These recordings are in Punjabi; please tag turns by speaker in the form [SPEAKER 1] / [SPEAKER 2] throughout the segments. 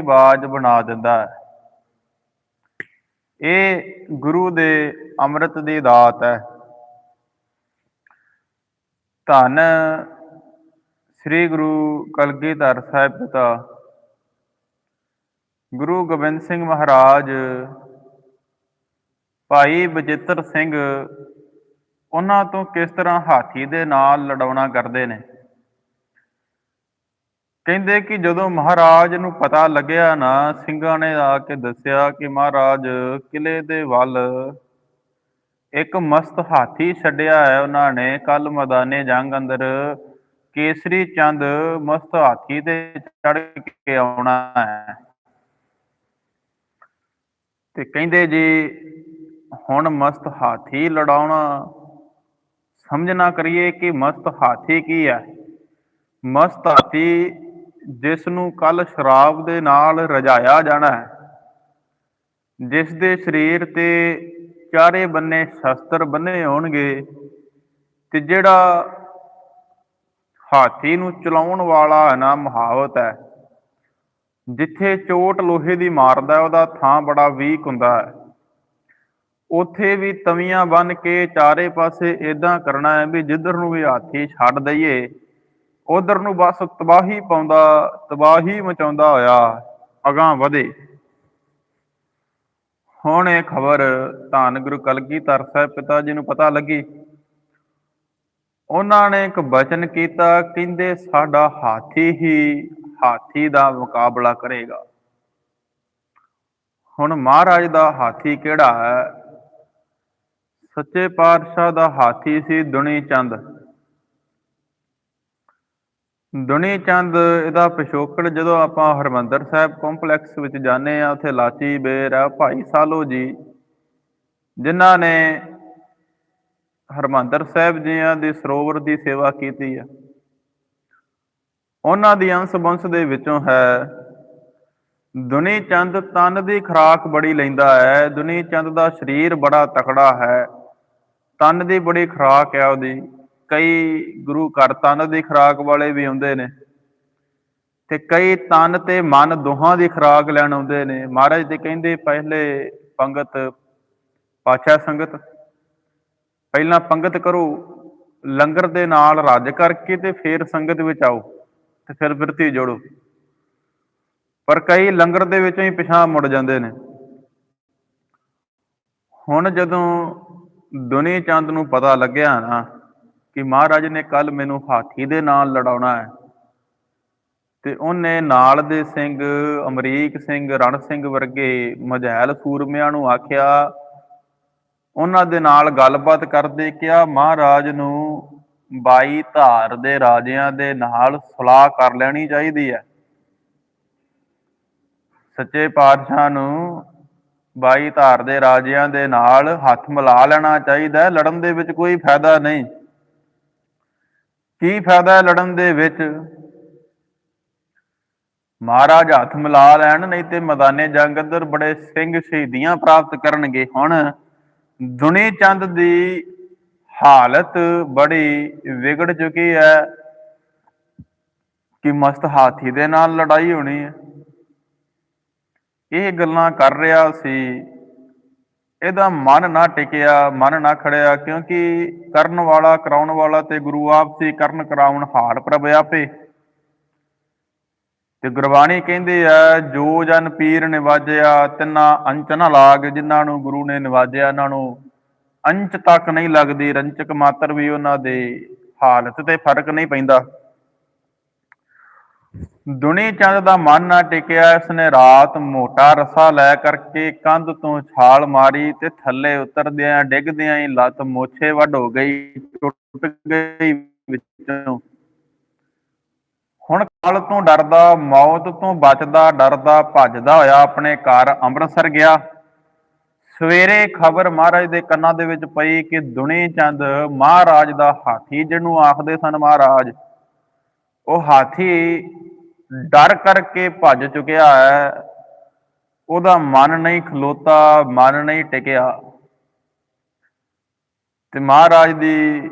[SPEAKER 1] ਬਾਜ ਬਣਾ ਦਿੰਦਾ ਹੈ। ਇਹ ਗੁਰੂ ਦੇ ਅੰਮ੍ਰਿਤ ਦੀ ਦਾਤ ਹੈ। ਧੰਨ ਸ੍ਰੀ ਗੁਰੂ ਕਲਗੀਧਰ ਸਾਹਿਬ ਪਿਤਾ, ਗੁਰੂ ਗੋਬਿੰਦ ਸਿੰਘ ਮਹਾਰਾਜ, ਭਾਈ ਬਜਿੱਤਰ ਸਿੰਘ, ਉਹਨਾਂ ਤੋਂ ਕਿਸ ਤਰ੍ਹਾਂ ਹਾਥੀ ਦੇ ਨਾਲ ਲੜਾਉਣਾ ਕਰਦੇ ਨੇ? ਕਹਿੰਦੇ ਕਿ ਜਦੋਂ ਮਹਾਰਾਜ ਨੂੰ ਪਤਾ ਲੱਗਿਆ ਨਾ, ਸਿੰਘਾਂ ਨੇ ਆ ਕੇ ਦੱਸਿਆ ਕਿ ਮਹਾਰਾਜ ਕਿਲੇ ਦੇ ਵੱਲ ਇੱਕ ਮਸਤ ਹਾਥੀ ਛੱਡਿਆ ਹੈ ਉਹਨਾਂ ਨੇ। ਕੱਲ ਮੈਦਾਨੇ ਜੰਗ ਅੰਦਰ ਕੇਸਰੀ ਚੰਦ ਮਸਤ ਹਾਥੀ ਤੇ ਚੜ ਕੇ ਆਉਣਾ ਹੈ। ਤੇ ਕਹਿੰਦੇ ਜੀ, ਹੁਣ ਮਸਤ ਹਾਥੀ ਲੜਾਉਣਾ ਸਮਝਣਾ ਕਰੀਏ ਕਿ ਮਸਤ ਹਾਥੀ ਕੀ ਹੈ? ਮਸਤ ਹਾਥੀ ਜਿਸ ਨੂੰ ਕੱਲ ਸ਼ਰਾਬ ਦੇ ਨਾਲ ਰਜਾਇਆ ਜਾਣਾ ਹੈ ਜਿਸ ਦੇ ਸਰੀਰ ਤੇ ਚਾਰੇ ਬੰਨੇ ਸ਼ਸਤਰ ਬੰਨੇ ਹੋਣਗੇ ਤੇ ਜਿਹੜਾ ਹਾਥੀ ਨੂੰ ਚਲਾਉਣ ਵਾਲਾ ਹੈ ਨਾ ਮਹਾਵਤ ਹੈ, ਜਿੱਥੇ ਚੋਟ ਲੋਹੇ ਦੀ ਮਾਰਦਾ ਉਹਦਾ ਥਾਂ ਬੜਾ ਵੀਕ ਹੁੰਦਾ ਹੈ। ਉੱਥੇ ਵੀ ਤਵੀਆਂ ਬੰਨ ਕੇ ਚਾਰੇ ਪਾਸੇ ਇਦਾਂ ਕਰਨਾ ਹੈ ਵੀ ਜਿੱਧਰ ਨੂੰ ਵੀ ਹਾਥੀ ਛੱਡ ਦਈਏ ਉਧਰ ਨੂੰ ਬਸ ਤਬਾਹੀ ਪਾਉਂਦਾ, ਤਬਾਹੀ ਮਚਾਉਂਦਾ ਹੋਇਆ ਅਗਾਹ ਵਧੇ। ਹੁਣ ਇਹ ਖਬਰ ਧੰਨ ਗੁਰੂ ਕਲਗੀਧਰ ਸਾਹਿਬ ਪਿਤਾ ਜੀ ਨੂੰ ਪਤਾ ਲੱਗੀ। ਉਹਨਾਂ ਨੇ ਇੱਕ ਬਚਨ ਕੀਤਾ, ਕਹਿੰਦੇ ਸਾਡਾ ਹਾਥੀ ਹੀ ਹਾਥੀ ਦਾ ਮੁਕਾਬਲਾ ਕਰੇਗਾ। ਹੁਣ ਮਹਾਰਾਜ ਦਾ ਹਾਥੀ ਕਿਹੜਾ ਹੈ? ਸੱਚੇ ਪਾਤਸ਼ਾਹ ਦਾ ਹਾਥੀ ਸੀ ਦੁਨੀ ਚੰਦ ਦੁਨੀ ਚੰਦ, ਇਹਦਾ ਪਿਛੋਕੜ ਜਦੋਂ ਆਪਾਂ ਹਰਮੰਦਰ ਸਾਹਿਬ ਕੰਪਲੈਕਸ ਵਿੱਚ ਜਾਂਦੇ ਆ ਉੱਥੇ ਲਾਚੀ, ਬੇਰ ਆ ਭਾਈ ਸਾਲੋ ਜੀ, ਜਿਨ੍ਹਾਂ ਨੇ ਹਰਮੰਦਰ ਸਾਹਿਬ ਜੀਆਂ ਦੇ ਸਰੋਵਰ ਦੀ ਸੇਵਾ ਕੀਤੀ ਆ ਉਹਨਾਂ ਦੀ ਅੰਸ਼ ਬੰਸ ਦੇ ਵਿੱਚੋਂ ਹੈ, ਦੁਨੀ ਚੰਦ ਤਨ ਦੀ ਖਰਾਕ ਬੜੀ ਲੈਂਦਾ ਹੈ, ਦੁਨੀ ਚੰਦ ਦਾ ਸਰੀਰ ਬੜਾ ਤਕੜਾ ਹੈ, ਤਨ ਦੀ ਬੜੀ ਖਰਾਕ ਹੈ ਉਹਦੀ। ਕਈ ਗੁਰੂ ਘਰ ਤਨ ਦੀ ਖਰਾਕ ਵਾਲੇ ਵੀ ਆਉਂਦੇ ਨੇ ਤੇ ਕਈ ਤਨ ਤੇ ਮਨ ਦੋਹਾਂ ਦੀ ਖਰਾਕ ਲੈਣ ਆਉਂਦੇ ਨੇ। ਮਹਾਰਾਜ ਦੇ ਕਹਿੰਦੇ ਪਹਿਲੇ ਪੰਗਤ ਪਾਛਾ ਸੰਗਤ, ਪਹਿਲਾਂ ਪੰਗਤ ਕਰੋ, ਲੰਗਰ ਦੇ ਨਾਲ ਰੱਜ ਕਰਕੇ ਤੇ ਫੇਰ ਸੰਗਤ ਵਿੱਚ ਆਓ ਤੇ ਫਿਰ ਬਿਰਤੀ ਜੋੜੋ। ਪਰ ਕਈ ਲੰਗਰ ਦੇ ਵਿੱਚੋਂ ਹੀ ਪਿਛਾਂ ਮੁੜ ਜਾਂਦੇ ਨੇ। ਹੁਣ ਜਦੋਂ ਦੁਨੀ ਚੰਦ ਨੂੰ ਪਤਾ ਲੱਗਿਆ ਨਾ ਕਿ ਮਹਾਰਾਜ ਨੇ ਕੱਲ ਮੈਨੂੰ ਹਾਥੀ ਦੇ ਨਾਲ ਲੜਾਉਣਾ ਹੈ। ਤੇ ਉਹਨੇ ਨਾਲ ਦੇ ਸਿੰਘ, ਅਮਰੀਕ ਸਿੰਘ, ਰਣ ਸਿੰਘ ਵਰਗੇ ਮਝੈਲ ਸੂਰਮਿਆਂ ਨੂੰ ਆਖਿਆ, ਉਹਨਾਂ ਦੇ ਨਾਲ ਗੱਲਬਾਤ ਕਰਦੇ ਕਿਹਾ, ਮਹਾਰਾਜ ਨੂੰ ਬਾਈ ਧਾਰ ਦੇ ਰਾਜਿਆਂ ਦੇ ਨਾਲ ਸਲਾਹ ਕਰ ਲੈਣੀ ਚਾਹੀਦੀ ਹੈ। ਸੱਚੇ ਪਾਤਸ਼ਾਹ ਨੂੰ ਬਾਈ ਧਾਰ ਦੇ ਰਾਜਿਆਂ ਦੇ ਨਾਲ ਹੱਥ ਮਿਲਾ ਲੈਣਾ ਚਾਹੀਦਾ ਲੜਨ ਦੇ ਵਿੱਚ ਕੋਈ ਫਾਇਦਾ ਨਹੀਂ। ਕੀ ਫਾਇਦਾ ਹੈ ਲੜਨ ਦੇ ਵਿੱਚ? ਮਹਾਰਾਜ ਹੱਥ ਮਿਲਾ ਲੈਣ, ਨਹੀਂ ਤੇ ਮੈਦਾਨੇ ਜੰਗ ਅੰਦਰ ਬੜੇ ਸਿੰਘ ਸ਼ਹੀਦੀਆਂ ਪ੍ਰਾਪਤ ਕਰਨਗੇ ਹੁਣ। ਦੁਨੀ ਚੰਦ ਦੀ ਹਾਲਤ ਬੜੀ ਵਿਗੜ ਚੁੱਕੀ ਹੈ ਕਿ ਮਸਤ ਹਾਥੀ ਦੇ ਨਾਲ ਲੜਾਈ ਹੋਣੀ ਹੈ। ਇਹ ਗੱਲਾਂ ਕਰ ਰਿਹਾ ਸੀ ਇਹਦਾ ਮਨ ਨਾ ਟਿਕਿਆ, ਮਨ ਨਾ ਖੜਿਆ, ਕਿਉਂਕਿ ਕਰਨ ਵਾਲਾ, ਕਰਾਉਣ ਵਾਲਾ ਤੇ ਗੁਰੂ ਆਪ ਸੀ, ਕਰਨ ਕਰਾਉਣ ਹਾਰ ਪ੍ਰਭ ਆਪੇ। ਤੇ ਗੁਰਬਾਣੀ ਕਹਿੰਦੇ ਆ ਜੋ ਜਨ ਪੀਰ ਨਿਵਾਜਿਆ, ਤਿੰਨਾ ਅੰਚ ਨਾ ਲਾਗ, ਜਿਨ੍ਹਾਂ ਨੂੰ ਗੁਰੂ ਨੇ ਨਿਵਾਜਿਆ, ਉਹਨਾਂ ਨੂੰ ਅੰਚ ਤੱਕ ਨਹੀਂ ਲੱਗਦੀ, ਰੰਚਕ ਮਾਤਰ ਵੀ ਉਹਨਾਂ ਦੇ ਹਾਲਤ ਤੇ ਫ਼ਰਕ ਨਹੀਂ ਪੈਂਦਾ। ਦੁਨੀ ਚੰਦ ਦਾ ਮਨ ਨਾ ਟਿਕਿਆ ਇਸਨੇ ਰਾਤ ਮੋਟਾ ਰਸਾ ਲੈ ਕਰਕੇ ਕੰਧ ਤੋਂ ਛਾਲ ਮਾਰੀ ਤੇ ਥੱਲੇ ਉਤਰਦਿਆਂ ਡਿੱਗਦਿਆਂ ਹੀ ਲੱਤ ਮੋਛੇ ਵੱਢ ਹੋ ਗਈ, ਟੁੱਟ ਗਈ ਵਿੱਚੋਂ। ਹੁਣ ਕਾਲ ਤੋਂ ਡਰਦਾ, ਮੌਤ ਤੋਂ ਬਚਦਾ, ਡਰਦਾ, ਭੱਜਦਾ ਹੋਇਆ ਆਪਣੇ ਘਰ ਅੰਮ੍ਰਿਤਸਰ ਗਿਆ। ਸਵੇਰੇ ਖਬਰ ਮਹਾਰਾਜ ਦੇ ਕੰਨਾਂ ਦੇ ਵਿੱਚ ਪਈ ਕਿ ਦੁਨੀ ਚੰਦ ਮਹਾਰਾਜ ਦਾ ਹਾਥੀ ਜਿਹਨੂੰ ਆਖਦੇ ਸਨ ਮਹਾਰਾਜ, ਉਹ ਹਾਥੀ ਡਰ ਕਰਕੇ ਭੱਜ ਚੁੱਕਿਆ ਹੈ। ਉਹਦਾ ਮਨ ਨਹੀਂ ਖਲੋਤਾ, ਮਨ ਨਹੀਂ ਟਿਕਿਆ। ਤੇ ਮਹਾਰਾਜ ਦੀ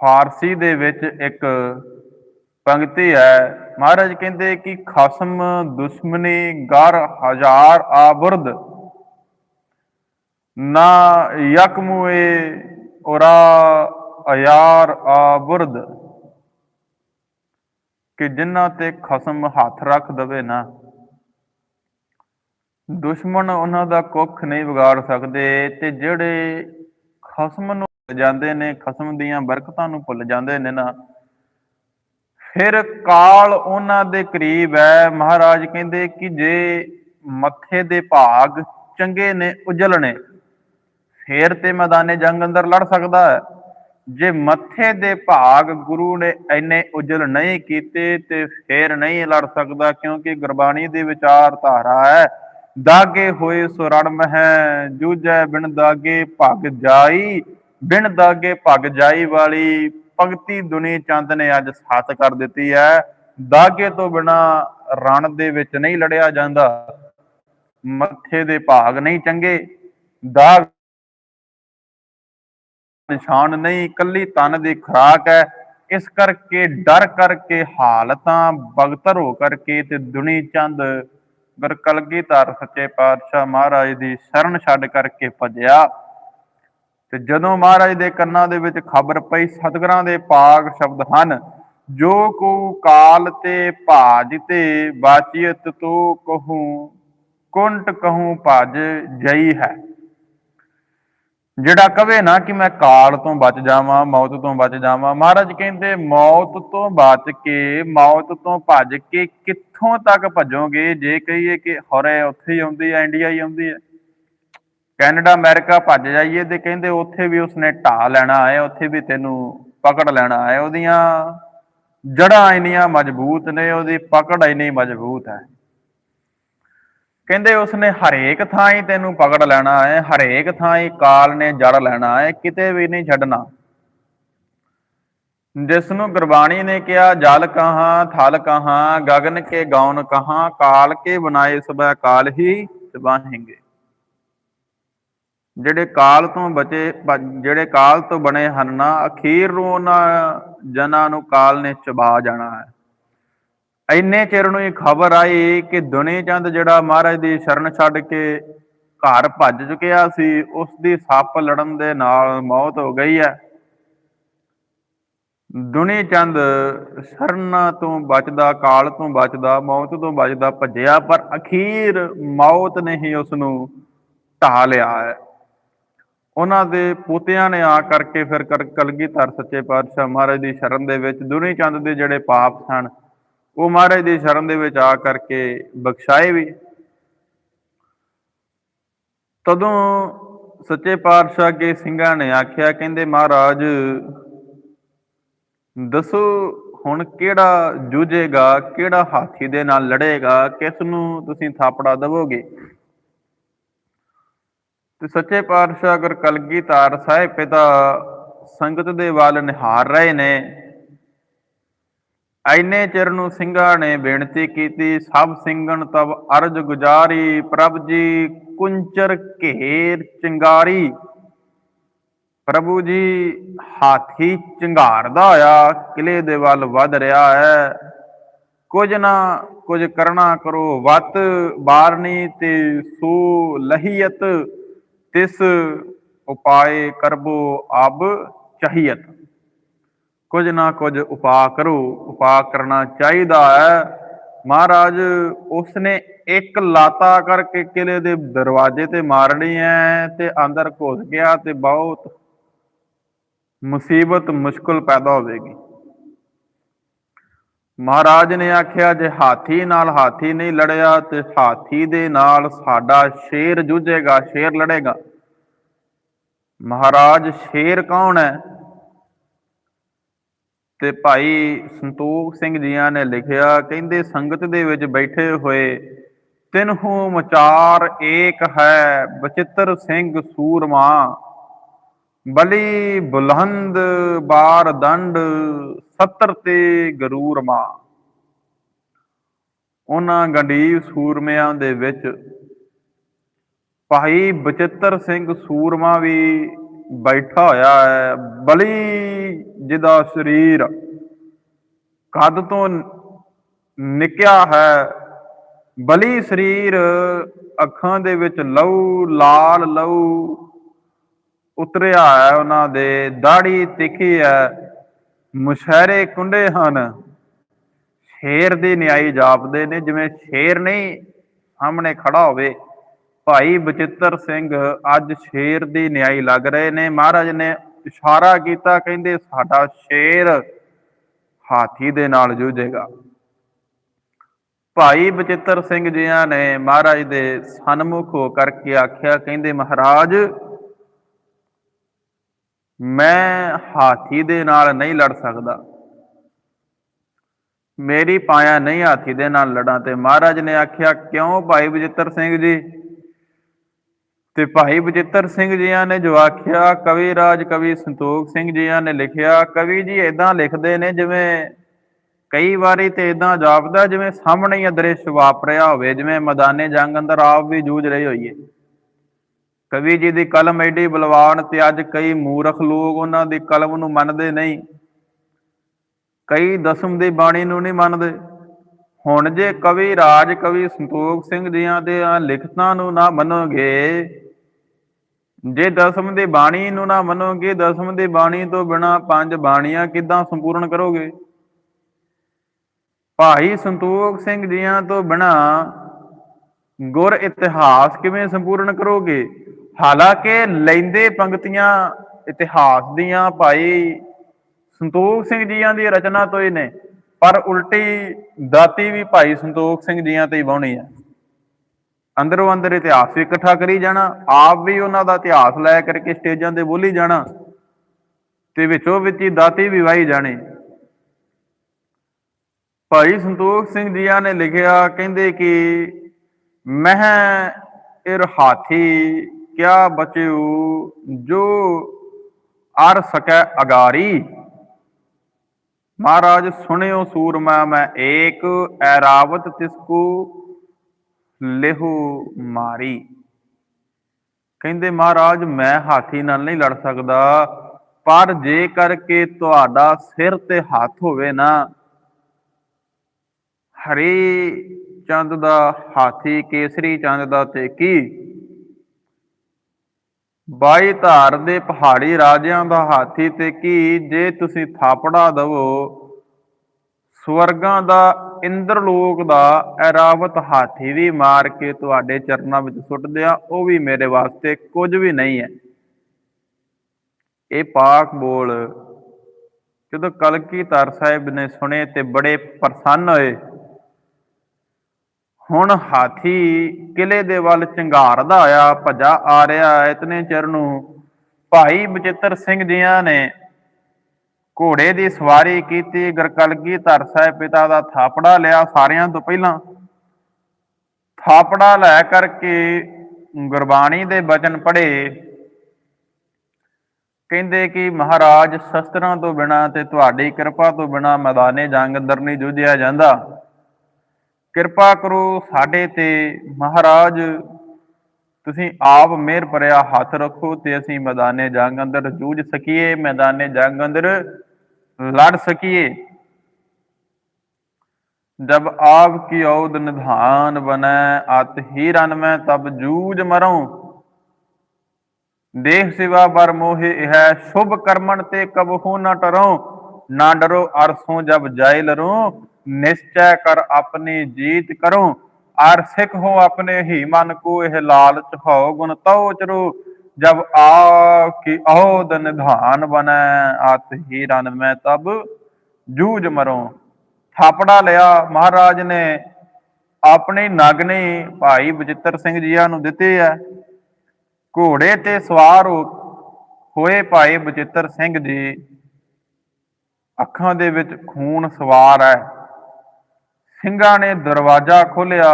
[SPEAKER 1] ਫਾਰਸੀ ਦੇ ਵਿੱਚ ਇੱਕ ਪੰਕਤੀ ਹੈ। ਮਹਾਰਾਜ ਕਹਿੰਦੇ ਕਿ ਖਸਮ ਦੁਸ਼ਮਨੀ ਗਰ ਹਜ਼ਾਰ ਆਬੁਰਦ। ਨਾ ਯਕਮੁਏ ਔਰਾ ਅਯਾਰ ਆਬੁਰਦ। ਕਿ ਜਿਨ੍ਹਾਂ ਤੇ ਖਸਮ ਹੱਥ ਰੱਖ ਦਵੇ ਨਾ। ਦੁਸ਼ਮਣ ਉਹਨਾਂ ਦਾ ਕੁੱਖ ਨਹੀਂ ਵਿਗਾੜ ਸਕਦੇ ਤੇ ਜਿਹੜੇ ਖਸਮ ਨੂੰ ਭੁੱਲ ਜਾਂਦੇ ਨੇ, ਖਸਮ ਦੀਆਂ ਬਰਕਤਾਂ ਨੂੰ ਭੁੱਲ ਜਾਂਦੇ ਨੇ ਨਾ। ਫਿਰ ਕਾਲ ਉਹਨਾਂ ਦੇ ਕਰੀਬ ਹੈ। ਮਹਾਰਾਜ ਕਹਿੰਦੇ ਕਿ ਜੇ ਮੱਥੇ ਦੇ ਭਾਗ ਚੰਗੇ ਨੇ, ਉਜਲਣੇ, ਫੇਰ ਤੇ ਮੈਦਾਨੇ ਜੰਗ ਅੰਦਰ ਲੜ ਸਕਦਾ ਹੈ। ਜੇ ਮੱਥੇ ਦੇ ਭਾਗ ਗੁਰੂ ਨੇ ਇੰਨੇ ਉਜਲ ਨਹੀਂ ਕੀਤੇ ਤੇ ਫੇਰ ਨਹੀਂ ਲੜ ਸਕਦਾ, ਕਿਉਂਕਿ ਗੁਰਬਾਣੀ ਦੀ ਵਿਚਾਰਧਾਰਾ ਹੈ। ਦਾਗੇ ਹੋਏ ਸੁਰਣ ਹੈ ਜੂਝੈ ਬਿਨ ਦਾਗੇ ਭਗ ਜਾਈ। ਬਿਨ ਦਾਗੇ ਭਗ ਜਾਈ ਵਾਲੀ ਪੰਕਤੀ ਦੁਨੀ ਚੰਦ ਨੇ ਅੱਜ ਸੱਤ ਕਰ ਦਿੱਤੀ ਹੈ। ਦਾਗੇ ਤੋਂ ਬਿਨਾ ਰਣ ਦੇ ਵਿੱਚ ਨਹੀਂ ਲੜਿਆ ਜਾਂਦਾ। ਮੱਥੇ ਦੇ ਭਾਗ ਨਹੀਂ ਚੰਗੇ। ਦਾਗ ਨਿਸ਼ਾਨ ਨਹੀਂ ਕੱਲੀ ਤਨ ਦੀ ਖੁਰਾਕ ਹੈ। ਇਸ ਕਰਕੇ ਡਰ ਕਰਕੇ ਹਾਲਤਾਂ ਬਗਤਰ ਹੋ ਕਰਕੇ ਤੇ ਦੁਨੀ ਚੰਦ ਗੁਰ ਕਲਗੀਧਰ ਸੱਚੇ ਪਾਤਸ਼ਾਹ ਮਹਾਰਾਜ ਦੀ ਸ਼ਰਨ ਛੱਡ ਕਰਕੇ ਭਜਿਆ। ਤੇ ਜਦੋਂ ਮਹਾਰਾਜ ਦੇ ਕੰਨਾਂ ਦੇ ਵਿੱਚ ਖਬਰ ਪਈ, ਸਤਿਗੁਰਾਂ ਦੇ ਪਾਕ ਸ਼ਬਦ ਹਨ, ਜੋ ਕੋ ਕਾਲ ਤੇ ਭਾਜ ਤੇ ਬਾਚੀਅਤ ਤੋ ਕਹੂੰ, ਕੁੰਟ ਕਹੂੰ ਭਜ ਜਈ ਹੈ। ਜਿਹੜਾ ਕਵੇ ਨਾ ਕਿ ਮੈਂ ਕਾਲ ਤੋਂ ਬਚ ਜਾਵਾਂ, ਮੌਤ ਤੋਂ ਬਚ ਜਾਵਾਂ, ਮਹਾਰਾਜ ਕਹਿੰਦੇ ਮੌਤ ਤੋਂ ਬਚ ਕੇ, ਮੌਤ ਤੋਂ ਭੱਜ ਕੇ ਕਿੱਥੋਂ ਤੱਕ ਭੱਜੋਗੇ? ਜੇ ਕਹੀਏ ਕਿ ਹਰੇ ਉੱਥੇ ਹੀ ਆਉਂਦੀ ਹੈ, ਇੰਡੀਆ ਹੀ ਆਉਂਦੀ ਹੈ। ਕੈਨੇਡਾ, ਅਮਰੀਕਾ ਭੱਜ ਜਾਈਏ ਤੇ ਕਹਿੰਦੇ ਉੱਥੇ ਵੀ ਉਸਨੇ ਢਾ ਲੈਣਾ ਹੈ, ਉੱਥੇ ਵੀ ਤੈਨੂੰ ਪਕੜ ਲੈਣਾ ਹੈ। ਉਹਦੀਆਂ ਜੜਾਂ ਇੰਨੀਆਂ ਮਜ਼ਬੂਤ ਨੇ, ਉਹਦੀ ਪਕੜ ਇੰਨੀ ਮਜ਼ਬੂਤ ਹੈ। ਕਹਿੰਦੇ ਉਸਨੇ ਹਰੇਕ ਥਾਂ ਹੀ ਤੈਨੂੰ ਪਕੜ ਲੈਣਾ ਹੈ, ਹਰੇਕ ਥਾਂ ਹੀ ਕਾਲ ਨੇ ਜੜ ਲੈਣਾ ਹੈ, ਕਿਤੇ ਵੀ ਨਹੀਂ ਛੱਡਣਾ। ਜਿਸ ਨੂੰ ਗੁਰਬਾਣੀ ਨੇ ਕਿਹਾ, ਜਲ ਕਹਾਂ, ਥਲ ਕਹਾਂ, ਗਗਨ ਕੇ ਗੌਨ ਕਹਾਂ, ਕਾਲ ਕੇ ਬਨਾਏ ਸਬੈ ਕਾਲ ਹੀ ਸਬਾਹਿੰਗੇ ਜਿਹੜੇ ਕਾਲ ਤੋਂ ਬਚੇ ਜਿਹੜੇ ਕਾਲ ਤੋਂ ਬਣੇ ਹਨ ਨਾ, ਅਖੀਰ ਨੂੰ ਉਹਨਾਂ ਜਨਾਂ ਨੂੰ ਕਾਲ ਨੇ ਚਬਾ ਜਾਣਾ ਹੈ। ਇੰਨੇ ਚਿਰ ਨੂੰ ਇਹ ਖਬਰ ਆਈ ਕਿ ਦੁਨੀ ਚੰਦ ਜਿਹੜਾ ਮਹਾਰਾਜ ਦੀ ਸ਼ਰਨ ਛੱਡ ਕੇ ਘਰ ਭੱਜ ਚੁੱਕਿਆ ਸੀ ਉਸ ਦੀ ਸੱਪ ਲੜਨ ਦੇ ਨਾਲ ਮੌਤ ਹੋ ਗਈ ਹੈ। ਦੁਨੀ ਚੰਦ ਸ਼ਰਨ ਤੋਂ ਬਚਦਾ, ਕਾਲ ਤੋਂ ਬਚਦਾ, ਮੌਤ ਤੋਂ ਬਚਦਾ ਭੱਜਿਆ, ਪਰ ਅਖੀਰ ਮੌਤ ਨੇ ਹੀ ਉਸ ਨੂੰ ਢਾ ਲਿਆ ਹੈ। ਉਹਨਾਂ ਦੇ ਪੋਤਿਆਂ ਨੇ ਆ ਕਰਕੇ ਫਿਰ ਕਲਗੀਧਰ ਸੱਚੇ ਪਾਤਸ਼ਾਹ ਮਹਾਰਾਜ ਦੀ ਸ਼ਰਨ ਦੇ ਵਿੱਚ ਦੁਨੀ ਚੰਦ ਦੇ ਜਿਹੜੇ ਪਾਪ ਸਨ ਉਹ ਮਹਾਰਾਜ ਦੀ ਸ਼ਰਨ ਦੇ ਵਿੱਚ ਆ ਕਰਕੇ ਬਖਸ਼ਾਏ ਵੀ। ਤਦੋਂ ਸੱਚੇ ਪਾਤਸ਼ਾਹ ਕੇ ਸਿੰਘਾਂ ਨੇ ਆਖਿਆ, ਕਹਿੰਦੇ ਮਹਾਰਾਜ, ਦੱਸੋ ਹੁਣ ਕਿਹੜਾ ਜੂਝੇਗਾ, ਕਿਹੜਾ ਹਾਥੀ ਦੇ ਨਾਲ ਲੜੇਗਾ, ਕਿਸ ਨੂੰ ਤੁਸੀਂ ਥਾਪੜਾ ਦਵੋਗੇ? ਤੇ ਸੱਚੇ ਪਾਤਸ਼ਾਹ ਗੁਰ ਕਲਗੀਧਰ ਸਾਹਿਬ ਪਿਤਾ ਸੰਗਤ ਦੇ ਵੱਲ ਨਿਹਾਰ ਰਹੇ ਨੇ ਐਨੇ ਚਿਰ ਨੂੰ ਸਿੰਘਾਂ ਨੇ ਬੇਨਤੀ ਕੀਤੀ, ਸਭ ਸਿੰਘਣ ਤਬ ਅਰਜ ਗੁਜਾਰੀ, ਪ੍ਰਭ ਜੀ ਕੁੰਚਰ ਘੇਰ ਚਿੰਗਾਰੀ। ਪ੍ਰਭੂ ਜੀ ਹਾਥੀ ਚਿੰਗਾਰਦਾ ਹੋਇਆ ਕਿਲੇ ਦੇ ਵੱਲ ਵੱਧ ਰਿਹਾ ਹੈ। ਕੁਝ ਨਾ ਕੁਝ ਕਰਨਾ ਕਰੋ ਵਤ, ਬਾਰਨੀ ਤੇ ਸੋ ਲਹੀਅਤ, ਤਿਸ ਉਪਾਏ ਕਰਬੋ ਅਬ ਚਾਹੀਅਤ। ਕੁਝ ਨਾ ਕੁਝ ਉਪਾਅ ਕਰੋ, ਉਪਾਅ ਕਰਨਾ ਚਾਹੀਦਾ ਹੈ। ਮਹਾਰਾਜ, ਉਸਨੇ ਇੱਕ ਲਾਤਾ ਕਰਕੇ ਕਿਲੇ ਦੇ ਦਰਵਾਜ਼ੇ ਤੇ ਮਾਰਨੀ ਹੈ ਤੇ ਅੰਦਰ ਘੁਸ ਗਿਆ ਤੇ ਬਹੁਤ ਮੁਸੀਬਤ, ਮੁਸ਼ਕਲ ਪੈਦਾ ਹੋਵੇਗੀ। ਮਹਾਰਾਜ ਨੇ ਆਖਿਆ, ਜੇ ਹਾਥੀ ਨਾਲ ਹਾਥੀ ਨਹੀਂ ਲੜਿਆ, ਤੇ ਹਾਥੀ ਦੇ ਨਾਲ ਸਾਡਾ ਸ਼ੇਰ ਜੂਝੇਗਾ, ਸ਼ੇਰ ਲੜੇਗਾ। ਮਹਾਰਾਜ, ਸ਼ੇਰ ਕੌਣ ਹੈ? ਤੇ ਭਾਈ ਸੰਤੋਖ ਸਿੰਘ ਜੀਆਂ ਨੇ ਲਿਖਿਆ, ਕਹਿੰਦੇ ਸੰਗਤ ਦੇ ਵਿੱਚ ਬੈਠੇ ਹੋਏ ਤਿਨਹੂ ਮਚਾਰ ਏਕ ਹੈ, ਬਚਿੱਤਰ ਸਿੰਘ ਸੂਰਮਾ, ਬਲੀ ਬੁਲੰਦ ਬਾਰ ਦੰਡ, ਸੱਤਰ ਤੇ ਗਰੂਰਮਾ। ਉਹਨਾਂ ਗੰਡੀਵ ਸੂਰਮਿਆਂ ਦੇ ਵਿੱਚ ਭਾਈ ਬਚਿੱਤਰ ਸਿੰਘ ਸੂਰਮਾ ਵੀ ਬੈਠਾ ਹੋਇਆ ਹੈ, ਬਲੀ ਜਿਹਦਾ ਸਰੀਰ ਕੱਦ ਤੋਂ ਨਿਕਿਆ ਹੈ, ਬਲੀ ਸਰੀਰ ਅੱਖਾਂ ਦੇ ਵਿੱਚ ਲਹੂ, ਲਾਲ ਲਹੂ ਉਤਰਿਆ ਹੈ ਉਹਨਾਂ ਦੇ ਦਾੜੀ ਤਿੱਖੀ ਹੈ, ਮੁਸ਼ਹਿਰੇ ਕੁੰਡੇ ਹਨ। ਸ਼ੇਰ ਦੀ ਨਿਆਈ ਜਾਪਦੇ ਨੇ, ਜਿਵੇਂ ਸ਼ੇਰ ਨਹੀਂ ਸਾਹਮਣੇ ਖੜਾ ਹੋਵੇ। ਭਾਈ ਬਚਿੱਤਰ ਸਿੰਘ, ਅੱਜ ਸ਼ੇਰ ਦੀ ਨਿਆਈ ਲੱਗ ਰਹੇ ਨੇ। ਮਹਾਰਾਜ ਨੇ ਇਸ਼ਾਰਾ ਕੀਤਾ, ਕਹਿੰਦੇ ਸਾਡਾ ਸ਼ੇਰ ਹਾਥੀ ਦੇ ਨਾਲ ਜੂਝੇਗਾ। ਭਾਈ ਬਚਿੱਤਰ ਸਿੰਘ ਜੀਆਂ ਨੇ ਮਹਾਰਾਜ ਦੇ ਸਨਮੁਖ ਹੋ ਕਰਕੇ ਆਖਿਆ, ਕਹਿੰਦੇ ਮਹਾਰਾਜ, ਮੈਂ ਹਾਥੀ ਦੇ ਨਾਲ ਨਹੀਂ ਲੜ ਸਕਦਾ। ਮੇਰੀ ਪਾਇਆ ਨਹੀਂ ਹਾਥੀ ਦੇ ਨਾਲ ਲੜਾਂ ਤੇ। ਮਹਾਰਾਜ ਨੇ ਆਖਿਆ, ਕਿਉਂ ਭਾਈ ਬਜਿੱਤਰ ਸਿੰਘ ਜੀ? ਤੇ ਭਾਈ ਬਜਿੱਤਰ ਸਿੰਘ ਜੀਆਂ ਨੇ ਜੋ ਆਖਿਆ, ਕਵੀ ਰਾਜ ਕਵੀ ਸੰਤੋਖ ਸਿੰਘ ਜੀਆਂ ਨੇ ਲਿਖਿਆ, ਕਵੀ ਜੀ ਇਦਾਂ ਲਿਖਦੇ ਨੇ ਜਿਵੇਂ ਕਈ ਵਾਰੀ ਤੇ ਇਦਾਂ ਜਾਪਦਾ ਜਿਵੇਂ ਸਾਹਮਣੇ ਹੀ ਦ੍ਰਿਸ਼ ਵਾਪਰਿਆ ਹੋਵੇ, ਜਿਵੇਂ ਮੈਦਾਨੇ ਜੰਗ ਅੰਦਰ ਆਪ ਵੀ ਜੂਝ ਰਹੇ ਹੋਈਏ। ਕਵੀ ਜੀ ਦੀ ਕਲਮ ਐਡੀ ਬਲਵਾਨ ਤੇ ਅੱਜ ਕਈ ਮੂਰਖ ਲੋਕ ਉਹਨਾਂ ਦੀ ਕਲਮ ਨੂੰ ਮੰਨਦੇ ਨਹੀਂ। ਕਈ ਦਸਮ ਦੀ ਬਾਣੀ ਨੂੰ ਨਹੀਂ ਮੰਨਦੇ। ਹੁਣ ਜੇ ਕਵੀ ਰਾਜ ਕਵੀ ਸੰਤੋਖ ਸਿੰਘ ਜੀਆਂ ਦੇ ਲਿਖਤਾਂ ਨੂੰ ਨਾ ਮੰਨੋਗੇ ਜੇ ਦਸਮ ਦੀ ਬਾਣੀ ਨੂੰ ਨਾ ਮੰਨੋਗੇ, ਦਸਮ ਦੀ ਬਾਣੀ ਤੋਂ ਬਿਨਾ ਪੰਜ ਬਾਣੀਆਂ ਕਿੱਦਾਂ ਸੰਪੂਰਨ ਕਰੋਗੇ? ਭਾਈ ਸੰਤੋਖ ਸਿੰਘ ਜੀਆਂ ਤੋਂ ਬਿਨਾ ਗੁਰ ਇਤਿਹਾਸ ਕਿਵੇਂ ਸੰਪੂਰਨ ਕਰੋਗੇ? ਹਾਲਾਂਕਿ ਲੈਂਦੇ ਪੰਕਤੀਆਂ ਇਤਿਹਾਸ ਦੀਆਂ ਭਾਈ ਸੰਤੋਖ ਸਿੰਘ ਜੀਆਂ ਦੀ ਰਚਨਾ ਤੋਂ ਹੀ ਨੇ, ਪਰ ਉਲਟੀ ਦਾਤੀ ਵੀ ਭਾਈ ਸੰਤੋਖ ਸਿੰਘ ਜੀਆਂ ਤੇ ਹੀ ਬਾਉਣੀ ਹੈ। ਅੰਦਰੋਂ ਅੰਦਰ ਇਤਿਹਾਸ ਵੀ ਇਕੱਠਾ ਕਰੀ ਜਾਣਾ, ਆਪ ਵੀ ਉਹਨਾਂ ਦਾ ਇਤਿਹਾਸ ਲੈ ਕਰਕੇ ਸਟੇਜਾਂ ਤੇ ਬੋਲੀ ਜਾਣਾ ਤੇ ਵਿੱਚੋਂ ਵਿੱਚ ਹੀ ਦਾਤੀ ਵੀ ਵਾਈ ਜਾਣੀ। ਭਾਈ ਸੰਤੋਖ ਸਿੰਘ ਜੀਆਂ ਨੇ ਲਿਖਿਆ, ਕਹਿੰਦੇ ਕਿ, ਮਹਿ ਇਰ ਹਾਥੀ, ਕਿਆ ਬਚਿਓ, ਜੋ ਅਰ ਸਕੈ ਅਗਾਰੀ। ਮਹਾਰਾਜ, ਸੁਣਿਓ ਸੂਰਮਾ ਮੈਂ ਏਕ ਐਰਾਵਤ ਤਿਸਕੂ ਲੇਹੂ ਮਾਰੀ। ਕਹਿੰਦੇ, ਮਹਾਰਾਜ, ਮੈਂ ਹਾਥੀ ਨਾਲ ਨਹੀਂ ਲੜ ਸਕਦਾ, ਪਰ ਜੇ ਕਰਕੇ ਤੁਹਾਡਾ ਸਿਰ ਤੇ ਹੱਥ ਹੋਵੇ ਨਾ, ਹਰੀ ਚੰਦ ਦਾ ਹਾਥੀ, ਕੇਸਰੀ ਚੰਦ ਦਾ ਤੇ ਕੀ? ਬਾਈ ਧਾਰ ਦੇ ਪਹਾੜੀ ਰਾਜਿਆਂ ਦਾ ਹਾਥੀ ਤੇ ਕੀ? ਜੇ ਤੁਸੀਂ ਥਾਪੜਾ ਦਵੋ, ਸਵਰਗਾਂ ਦਾ ਇੰਦਰਲੋਕ ਦਾ ਐਰਾਵਤ ਹਾਥੀ ਵੀ ਮਾਰ ਕੇ ਤੁਹਾਡੇ ਚਰਨਾਂ ਵਿੱਚ ਸੁੱਟ ਦਿਆਂ ਉਹ ਵੀ ਮੇਰੇ ਵਾਸਤੇ ਕੁਝ ਵੀ ਨਹੀਂ ਹੈ। ਇਹ ਪਾਕ ਬੋਲ, ਜਦੋਂ ਕਲਕੀਧਰ ਸਾਹਿਬ ਨੇ ਸੁਣੇ ਤੇ ਬੜੇ ਪ੍ਰਸੰਨ ਹੋਏ। ਹੁਣ ਹਾਥੀ ਕਿਲੇ ਦੇ ਵੱਲ ਚੰਗਾਰਦਾ ਆਇਆ, ਭੱਜਾ ਆ ਰਿਹਾ ਇਤਨੇ ਚਿਰ ਨੂੰ ਭਾਈ ਬਚਿੱਤਰ ਸਿੰਘ ਜੀਆਂ ਨੇ ਘੋੜੇ ਦੀ ਸਵਾਰੀ ਕੀਤੀ, ਗਰਕਲਗੀ ਧਰ ਸਾਹਿਬ ਪਿਤਾ ਦਾ ਥਾਪੜਾ ਲਿਆ ਸਾਰਿਆਂ ਤੋਂ ਪਹਿਲਾਂ। ਥਾਪੜਾ ਲੈ ਕਰਕੇ ਗੁਰਬਾਣੀ ਦੇ ਬਚਨ ਪੜ੍ਹੇ। ਕਹਿੰਦੇ ਕਿ ਮਹਾਰਾਜ, ਸ਼ਸਤਰਾਂ ਤੋਂ ਬਿਨਾ ਤੇ ਤੁਹਾਡੀ ਕਿਰਪਾ ਤੋਂ ਬਿਨਾ ਮੈਦਾਨੇ ਜੰਗ ਅੰਦਰ ਨਹੀਂ ਜੂਝਿਆ ਜਾਂਦਾ। ਕਿਰਪਾ ਕਰੋ ਸਾਡੇ ਤੇ। ਮਹਾਰਾਜ, ਤੁਸੀਂ ਆਪ ਮਿਹਰ ਭਰਿਆ ਹੱਥ ਰੱਖੋ ਤੇ ਅਸੀਂ ਮੈਦਾਨੇ ਜੰਗ ਅੰਦਰ ਜੂਝ ਸਕੀਏ। ਮੈਦਾਨੇ ਜੰਗ ਅੰਦਰ ਲੜ ਸਕੀਏ। ਜਬ ਆਪ ਕੀ ਔਦ ਨਿਧਾਨ ਬਨੈ ਅਤ ਹੀ ਰਨ ਮੈਂ ਤਬ ਜੂਝ ਮਰਉ। ਦੇਖ ਸਿਵਾ ਬਰ ਮੋਹਿ ਹੈ ਸ਼ੁਭ ਕਰਮਨ ਤੇ ਕਬਹੂ ਨ ਟਰਉ। ਨਾ ਡਰੋ ਅਰਸੋਂ ਜਬ ਜਾਇ ਲਰੋ, ਨਿਸ਼ਚੈ ਕਰ ਆਪਣੀ ਜੀਤ ਕਰੋ ਆਰ ਸਿੱਖ ਹੋ ਆਪਣੇ ਹੀ ਮਨ ਕੋ ਇਹ ਲਾਲਚ ਹੋ ਗੁਣ ਤਉ ਚਰੋ। ਜਬ ਆ ਕੀ ਔਦ ਨਿਧਾਨ ਬਨੈ ਆਤ ਹੀ ਰਨ ਮੈਂ ਤਬ ਜੂਝ ਮਰੋ ਥਾਪੜਾ ਲਿਆ ਮਹਾਰਾਜ ਨੇ, ਆਪਣੀ ਨਗਨੀ ਭਾਈ ਬਜਿੱਤਰ ਸਿੰਘ ਜੀਆਂ ਨੂੰ ਦਿੱਤੀ ਹੈ ਘੋੜੇ ਤੇ ਸਵਾਰ ਹੋਏ ਭਾਈ ਬਜਿੱਤਰ ਸਿੰਘ ਜੀ, ਅੱਖਾਂ ਦੇ ਵਿੱਚ ਖੂਨ ਸਵਾਰ ਹੈ ਸਿੰਘਾਂ ਨੇ ਦਰਵਾਜ਼ਾ ਖੋਲਿਆ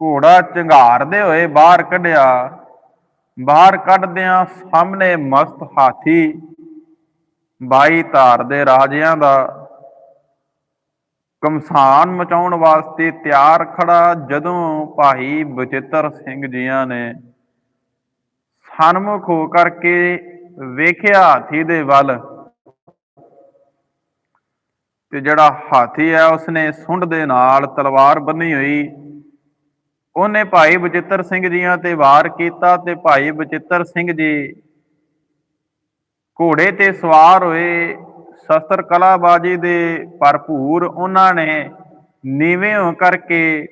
[SPEAKER 1] ਘੋੜਾ ਝੰਗਾਰਦੇ ਹੋਏ ਬਾਹਰ ਕੱਢਿਆ। ਬਾਹਰ ਕੱਢਦਿਆਂ ਸਾਹਮਣੇ ਮਸਤ ਹਾਥੀ ਬਾਈ ਧਾਰ ਦੇ ਰਾਜਿਆਂ ਦਾ ਕਮਸਾਨ ਮਚਾਉਣ ਵਾਸਤੇ ਤਿਆਰ ਖੜਾ ਜਦੋਂ ਭਾਈ ਬਚਿੱਤਰ ਸਿੰਘ ਜੀਆਂ ਨੇ ਸਨਮੁਖ ਹੋ ਕਰਕੇ ਵੇਖਿਆ ਹਾਥੀ ਦੇ ਵੱਲ ਤੇ ਜਿਹੜਾ ਹਾਥੀ ਹੈ ਉਸਨੇ ਸੁੰਡ ਦੇ ਨਾਲ ਤਲਵਾਰ ਬੰਨੀ ਹੋਈ। ਉਹਨੇ ਭਾਈ ਬਚਿੱਤਰ ਸਿੰਘ ਜੀਆਂ ਤੇ ਵਾਰ ਕੀਤਾ ਤੇ ਭਾਈ ਬਚਿੱਤਰ ਸਿੰਘ ਜੀ ਘੋੜੇ ਤੇ ਸਵਾਰ ਹੋਏ, ਸ਼ਸਤਰ ਕਲਾਬਾਜੀ ਦੇ ਭਰਪੂਰ ਉਹਨਾਂ ਨੇ ਨੀਵੇਂ ਹੋ ਕਰਕੇ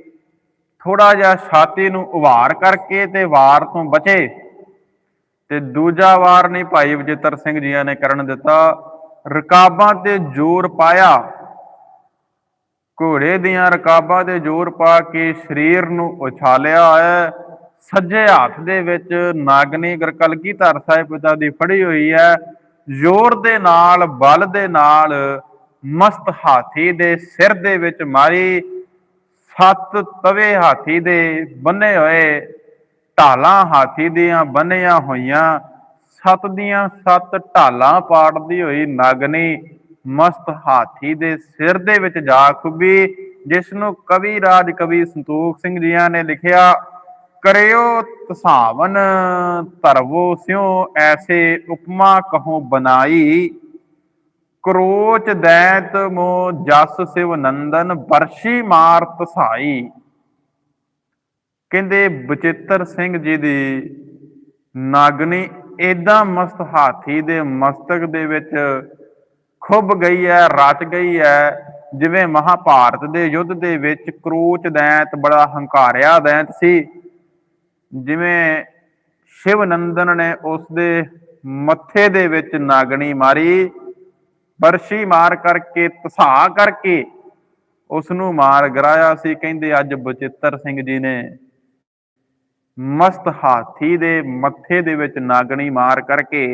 [SPEAKER 1] ਥੋੜਾ ਜਿਹਾ ਛਾਤੀ ਨੂੰ ਉਭਾਰ ਕਰਕੇ ਤੇ ਵਾਰ ਤੋਂ ਬਚੇ ਤੇ ਦੂਜਾ ਵਾਰ ਨਹੀਂ ਭਾਈ ਬਚਿੱਤਰ ਸਿੰਘ ਜੀਆਂ ਨੇ ਕਰਨ ਦਿੱਤਾ। ਰਕਾਬਾਂ ਤੇ ਜ਼ੋਰ ਪਾਇਆ। ਘੋੜੇ ਦੀਆਂ ਰਕਾਬਾਂ ਤੇ ਜ਼ੋਰ ਪਾ ਕੇ ਸਰੀਰ ਨੂੰ ਉਛਾਲਿਆ ਹੈ। ਸੱਜੇ ਹੱਥ ਦੇ ਵਿੱਚ ਨਾਗਨੀ ਗਰਕਲਗੀ ਧਰ ਸਾਹਿਬ ਪਿਤਾ ਦੀ ਫੜੀ ਹੋਈ ਹੈ। ਜ਼ੋਰ ਦੇ ਨਾਲ, ਬਲ ਦੇ ਨਾਲ ਮਸਤ ਹਾਥੀ ਦੇ ਸਿਰ ਦੇ ਵਿੱਚ ਮਾਰੀ। ਸੱਤ ਤਵੇ ਹਾਥੀ ਦੇ ਬੰਨੇ ਹੋਏ ਢਾਲਾਂ ਹਾਥੀ ਦੀਆਂ ਬੰਨੀਆਂ ਹੋਈਆਂ। ਸੱਤ ਦੀਆਂ ਸੱਤ ਢਾਲਾਂ ਪਾੜਦੀ ਹੋਈ ਨਾਗਨੀ ਮਸਤ ਹਾਥੀ ਦੇ ਸਿਰ ਦੇ ਵਿੱਚ ਜਾ ਖੁੱਬੀ ਜਿਸ ਨੂੰ ਕਵੀ ਰਾਜ ਕਵੀ ਸੰਤੋਖ ਸਿੰਘ ਜੀਆਂ ਨੇ ਲਿਖਿਆ, ਕਰਿਓ ਤਸਾਵਨ, ਧਰਵੋ ਸਿਉ, ਐਸੇ ਉਪਮਾ ਕਹੋ ਬਨਾਈ ਕਰੋਚ ਦੈਤ ਮੋ ਜਸ ਸਿਵ ਨੰਦਨ, ਬਰਸ਼ੀ ਮਾਰ ਤਸਾਈ ਕਹਿੰਦੇ ਬਚਿੱਤਰ ਸਿੰਘ ਜੀ ਦੀ ਨਾਗਨੀ ਏਦਾਂ ਮਸਤ ਹਾਥੀ ਦੇ ਮਸਤਕ ਦੇ ਵਿੱਚ ਖੁੱਭ ਗਈ ਹੈ ਰਚ ਗਈ ਹੈ ਜਿਵੇਂ ਮਹਾਭਾਰਤ ਦੇ ਯੁੱਧ ਦੇ ਵਿੱਚ ਕਰੋਚ ਦੈਂਤ ਬੜਾ ਹੰਕਾਰਿਆ ਦੈਂਤ ਸੀ। ਜਿਵੇਂ ਸ਼ਿਵ ਨੰਦਨ ਨੇ ਉਸ ਦੇ ਮੱਥੇ ਦੇ ਵਿੱਚ ਨਾਗਣੀ ਮਾਰੀ, ਬਰਸ਼ੀ ਮਾਰ ਕਰਕੇ ਤਸਾ ਕਰਕੇ ਉਸ ਨੂੰ ਮਾਰ ਗਰਾਇਆ ਸੀ। ਕਹਿੰਦੇ ਅੱਜ ਬਚਿੱਤਰ ਸਿੰਘ ਜੀ ਨੇ ਮਸਤ ਹਾਥੀ ਦੇ ਮੱਥੇ ਦੇ ਵਿੱਚ ਨਾਗਣੀ ਮਾਰ ਕਰਕੇ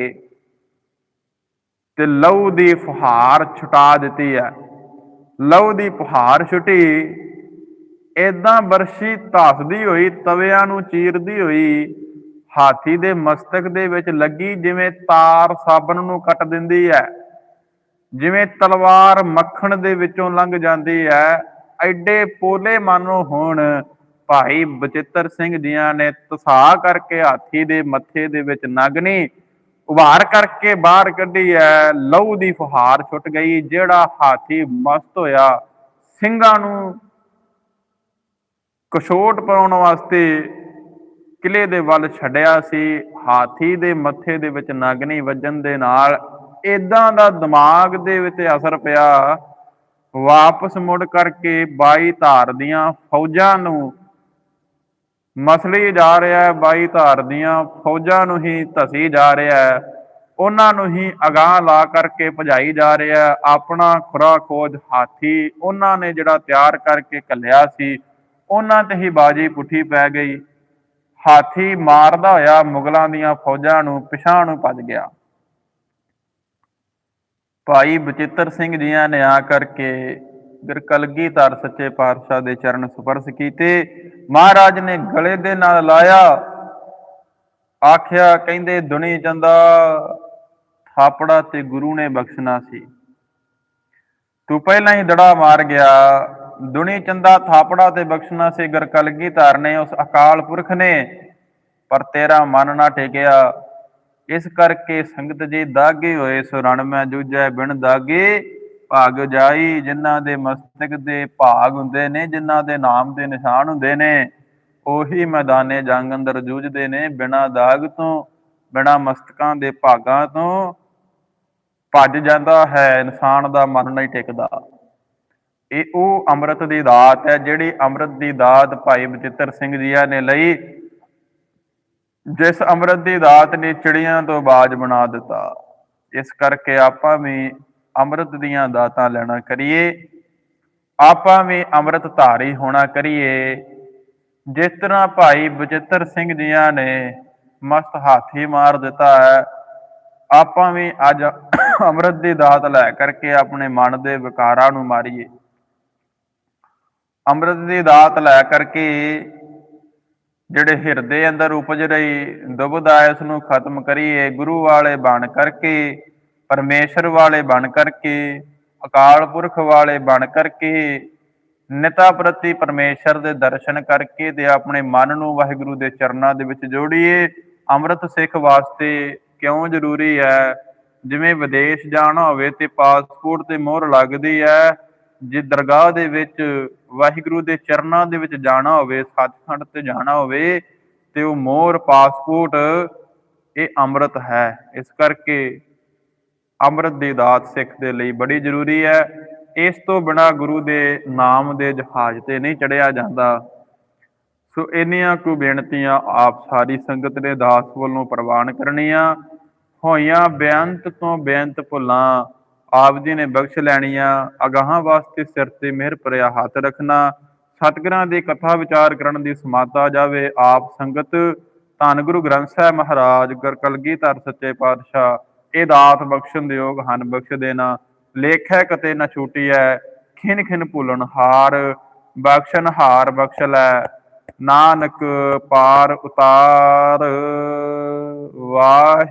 [SPEAKER 1] ਤੇ ਲਹੂ ਦੀ ਫੁਹਾਰ ਛੁਟਾ ਦਿੱਤੀ ਹੈ। ਲਹੂ ਦੀ ਫੁਹਾਰ ਛੁਟੀ, ਏਦਾਂ ਬਰਸ਼ੀ ਧਾਸਦੀ ਹੋਈ, ਤਵਿਆਂ ਨੂੰ ਚੀਰਦੀ ਹੋਈ, ਹਾਥੀ ਦੇ ਮਸਤਕ ਦੇ ਵਿੱਚ ਲੱਗੀ ਜਿਵੇਂ ਤਾਰ ਸਾਬਣ ਨੂੰ ਕੱਟ ਦਿੰਦੀ ਹੈ। ਜਿਵੇਂ ਤਲਵਾਰ ਮੱਖਣ ਦੇ ਵਿੱਚੋਂ ਲੰਘ ਜਾਂਦੀ ਹੈ। ਐਡੇ ਪੋਲੇ ਮਾਨੋ ਹੋਣ ਭਾਈ ਬਚਿੱਤਰ ਸਿੰਘ ਜੀਆਂ ਨੇ ਤਸਾ ਕਰਕੇ ਹਾਥੀ ਦੇ ਮੱਥੇ ਦੇ ਵਿੱਚ ਨਗਨੀ ਉਭਾਰ ਕਰਕੇ ਬਾਹਰ ਕੱਢੀ ਹੈ ਲਹੂ ਦੀ ਫੁਹਾਰ ਛੁੱਟ ਗਈ, ਜਿਹੜਾ ਹਾਥੀ ਮਸਤ ਹੋਇਆ, ਸਿੰਘਾਂ ਨੂੰ ਕਸ਼ੋਟ ਪਾਉਣ ਵਾਸਤੇ ਕਿਲੇ ਦੇ ਵੱਲ ਛੱਡਿਆ ਸੀ, ਹਾਥੀ ਦੇ ਮੱਥੇ ਦੇ ਵਿੱਚ ਨਗਨੀ ਵੱਜਣ ਦੇ ਨਾਲ ਇਦਾਂ ਦਾ ਦਿਮਾਗ ਦੇ ਵਿੱਚ ਅਸਰ ਪਿਆ, ਵਾਪਸ ਮੁੜ ਕਰਕੇ 22 ਧਾਰ ਦੀਆਂ ਫੌਜਾਂ ਨੂੰ ਮਸਲੀ ਜਾ ਰਿਹਾ ਹੈ 22 ਧਾਰ ਦੀਆਂ, ਫੌਜਾਂ ਨੂੰ ਹੀ ਧਸੀ ਜਾ ਰਿਹਾ ਹੈ। ਉਹਨਾਂ ਨੂੰ ਹੀ ਅਗਾਹ ਲਾ ਕਰਕੇ ਭਜਾਈ ਜਾ ਰਿਹਾ ਹੈ। ਆਪਣਾ ਖੁਰਾ ਖੋਜ ਹਾਥੀ ਉਹਨਾਂ ਨੇ ਜਿਹੜਾ ਤਿਆਰ ਕਰਕੇ ਕੱਲਿਆ ਸੀ, ਉਹਨਾਂ ਤੇ ਹੀ ਬਾਜੀ ਪੁੱਠੀ ਪੈ ਗਈ। ਹਾਥੀ ਮਾਰਦਾ ਹੋਇਆ ਮੁਗਲਾਂ ਦੀਆਂ ਫੌਜਾਂ ਨੂੰ ਪਿਛਾਂ ਨੂੰ ਭੱਜ ਗਿਆ। ਭਾਈ ਬਚਿੱਤਰ ਸਿੰਘ ਜੀਆਂ ਨੇ ਆ ਕਰਕੇ ਫਿਰ ਕਲਗੀਧਰ ਸੱਚੇ ਪਾਤਸ਼ਾਹ ਦੇ ਚਰਨ ਸਪਰਸ਼ ਕੀਤੇ। ਮਹਾਰਾਜ ਨੇ ਗਲੇ ਦੇ ਨਾਲ ਲਾਇਆ। ਆਖਿਆ, ਕਹਿੰਦੇ, ਦੁਨੀ ਚੰਦਾ, ਥਾਪੜਾ ਤੇ ਗੁਰੂ ਨੇ ਬਖਸ਼ਣਾ ਸੀ। ਤੂੰ ਪਹਿਲਾਂ ਹੀ ਦੜਾ ਮਾਰ ਗਿਆ। ਦੁਨੀ ਚੰਦਾ, ਥਾਪੜਾ ਤੇ ਬਖਸ਼ਣਾ ਸੀ। ਗਰ ਕਲਗੀਧਰ ਨੇ ਉਸ ਅਕਾਲ ਪੁਰਖ ਨੇ, ਪਰ ਤੇਰਾ ਮਨ ਨਾ ਟਿਕਿਆ। ਇਸ ਕਰਕੇ ਸੰਗਤ ਜੀ ਦਾਗੇ ਹੋਏ, ਸੋ ਰਣ ਮੈਂ ਜੂਝੈ ਬਿਨ ਦਾਗੇ। ਭਾਗ ਜਾਈ, ਜਿਨ੍ਹਾਂ ਦੇ ਮਸਤਕ ਦੇ ਭਾਗ ਹੁੰਦੇ ਨੇ, ਜਿਨ੍ਹਾਂ ਦੇ ਨਾਮ ਦੇ ਨਿਸ਼ਾਨ ਹੁੰਦੇ ਨੇ, ਉਹੀ ਮੈਦਾਨੇ ਜੰਗ ਅੰਦਰ ਜੂਝਦੇ ਨੇ, ਬਿਨਾ ਦਾਗ ਤੋਂ, ਬਿਨਾ ਮਸਤਕਾਂ ਦੇ ਭਾਗਾਂ ਤੋਂ, ਭੱਜ ਜਾਂਦਾ ਹੈ, ਇਨਸਾਨ ਦਾ ਮਨ ਨਹੀਂ ਟਿਕਦਾ ਇਹ ਉਹ ਅੰਮ੍ਰਿਤ ਦੀ ਦਾਤ ਹੈ, ਜਿਹੜੀ ਅੰਮ੍ਰਿਤ ਦੀ ਦਾਤ ਭਾਈ ਬਚਿੱਤਰ ਸਿੰਘ ਜੀਆ ਨੇ ਲਈ, ਜਿਸ ਅੰਮ੍ਰਿਤ ਦੀ ਦਾਤ ਨੇ ਚਿੜੀਆਂ ਤੋਂ ਬਾਜ ਬਣਾ ਦਿੱਤਾ। ਇਸ ਕਰਕੇ ਆਪਾਂ ਵੀ ਅੰਮ੍ਰਿਤ ਦੀਆਂ ਦਾਤਾਂ ਲੈਣਾ ਕਰੀਏ, ਆਪਾਂ ਵੀ ਅੰਮ੍ਰਿਤ ਧਾਰੀ ਹੋਣਾ ਕਰੀਏ। ਜਿਸ ਤਰ੍ਹਾਂ ਭਾਈ ਬਚਿੱਤਰ ਸਿੰਘ ਜੀਆਂ ਨੇ ਮਸਤ ਹਾਥੀ ਮਾਰ ਦਿੱਤਾ ਹੈ, ਆਪਾਂ ਵੀ ਅੱਜ ਅੰਮ੍ਰਿਤ ਦੀ ਦਾਤ ਲੈ ਕਰਕੇ ਆਪਣੇ ਮਨ ਦੇ ਵਿਕਾਰਾਂ ਨੂੰ ਮਾਰੀਏ। ਅੰਮ੍ਰਿਤ ਦੀ ਦਾਤ ਲੈ ਕਰਕੇ ਜਿਹੜੇ ਹਿਰਦੇ ਅੰਦਰ ਉਪਜ ਰਹੀ, ਦੁਬਦਾ ਇਸ ਨੂੰ ਖਤਮ ਕਰੀਏ, ਗੁਰੂ ਵਾਲੇ ਬਣ ਕਰਕੇ ਪਰਮੇਸ਼ਰ ਵਾਲੇ ਬਣ ਕਰਕੇ, ਅਕਾਲ ਪੁਰਖ ਵਾਲੇ ਬਣ ਕਰਕੇ, ਨਿਤਾ ਪ੍ਰਤੀ ਪਰਮੇਸ਼ਰ ਦੇ ਦਰਸ਼ਨ ਕਰਕੇ ਤੇ ਆਪਣੇ ਮਨ ਨੂੰ ਵਾਹਿਗੁਰੂ ਦੇ ਚਰਨਾਂ ਦੇ ਵਿੱਚ ਜੋੜੀਏ। ਅੰਮ੍ਰਿਤ ਸਿੱਖ ਵਾਸਤੇ ਕਿਉਂ ਜ਼ਰੂਰੀ ਹੈ? ਜਿਵੇਂ ਵਿਦੇਸ਼ ਜਾਣਾ ਹੋਵੇ ਤੇ ਪਾਸਪੋਰਟ ਤੇ ਮੋਹਰ ਲੱਗਦੀ ਹੈ। ਜੇ ਦਰਗਾਹ ਦੇ ਵਿੱਚ ਵਾਹਿਗੁਰੂ ਦੇ ਚਰਨਾਂ ਦੇ ਵਿੱਚ ਜਾਣਾ ਹੋਵੇ, ਸੱਚਖੰਡ ਤੇ ਜਾਣਾ ਹੋਵੇ, ਤੇ ਉਹ ਮੋਹਰ, ਪਾਸਪੋਰਟ, ਇਹ ਅੰਮ੍ਰਿਤ ਹੈ। ਇਸ ਕਰਕੇ ਅੰਮ੍ਰਿਤ ਦੀ ਦਾਤ ਸਿੱਖ ਦੇ ਲਈ ਬੜੀ ਜ਼ਰੂਰੀ ਹੈ। ਇਸ ਤੋਂ ਬਿਨਾ ਗੁਰੂ ਦੇ ਨਾਮ ਦੇ ਜਹਾਜ਼ ਤੇ ਨਹੀਂ ਚੜਿਆ ਜਾਂਦਾ। ਸੋ ਇੰਨੀਆਂ ਕੁ ਬੇਨਤੀਆਂ ਆਪ ਸਾਰੀ ਸੰਗਤ ਨੇ ਦਾਸ ਵੱਲੋਂ ਪ੍ਰਵਾਨ ਕਰਨੀਆਂ। ਹੋਈਆਂ ਬੇਅੰਤ ਤੋਂ ਬੇਅੰਤ ਭੁੱਲਾਂ ਆਪ ਜੀ ਨੇ ਬਖਸ਼ ਲੈਣੀਆਂ। ਅਗਾਹਾਂ ਵਾਸਤੇ ਸਿਰ ਤੇ ਮਿਹਰ ਭਰਿਆ ਹੱਥ ਰੱਖਣਾ। ਸਤਿਗੁਰਾਂ ਦੀ ਕਥਾ ਵਿਚਾਰ ਕਰਨ ਦੀ ਸਮਾਤਾ ਜਾਵੇ ਆਪ ਸੰਗਤ। ਧੰਨ ਗੁਰੂ ਗ੍ਰੰਥ ਸਾਹਿਬ ਮਹਾਰਾਜ, ਗੁਰ ਕਲਗੀਧਰ ਸੱਚੇ ਪਾਤਸ਼ਾਹ। ਇਹ ਦਾਤ ਬਖਸ਼ਣ ਦੇ ਯੋਗ ਹਨ ਬਖਸ਼ ਦੇਣਾ। ਹੈ ਕਤੇ ਨਾ ਛੂਟੀਐ, ਖਿਨ ਖਿਨ ਭੁੱਲਣ ਹਾਰ। ਬਖਸ਼ਣ ਹਾਰ ਬਖਸ਼ ਲੈ, ਨਾਨਕ ਪਾਰ ਉਤਾਰ। ਵਾਹਿ